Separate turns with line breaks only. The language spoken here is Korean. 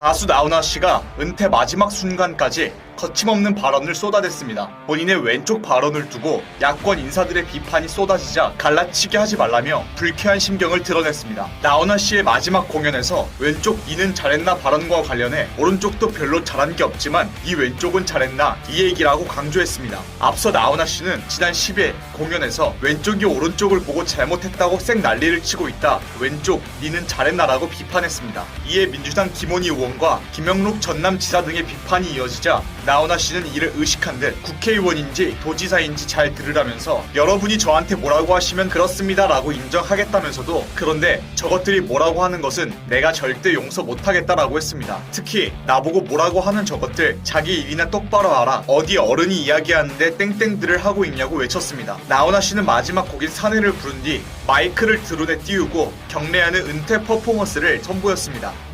가수 나훈아 씨가 은퇴 마지막 순간까지 거침없는 발언을 쏟아냈습니다. 본인의 왼쪽 발언을 두고 야권 인사들의 비판이 쏟아지자 갈라치게 하지 말라며 불쾌한 심경을 드러냈습니다. 나훈아 씨의 마지막 공연에서 왼쪽 니는 잘했나 발언과 관련해 오른쪽도 별로 잘한 게 없지만 이 왼쪽은 잘했나 이 얘기라고 강조했습니다. 앞서 나훈아 씨는 지난 10일 공연에서 왼쪽이 오른쪽을 보고 잘못했다고 쌩 난리를 치고 있다. 왼쪽 니는 잘했나라고 비판했습니다. 이에 민주당 김원희 의원과 김영록 전남지사 등의 비판이 이어지자 나훈아 씨는 이를 의식한 듯 국회의원인지 도지사인지 잘 들으라면서 여러분이 저한테 뭐라고 하시면 그렇습니다라고 인정하겠다면서도 그런데 저것들이 뭐라고 하는 것은 내가 절대 용서 못하겠다라고 했습니다. 특히 나보고 뭐라고 하는 저것들 자기 일이나 똑바로 알아 어디 어른이 이야기하는데 땡땡들을 하고 있냐고 외쳤습니다. 나훈아 씨는 마지막 곡인 사내를 부른 뒤 마이크를 드론에 띄우고 경례하는 은퇴 퍼포먼스를 선보였습니다.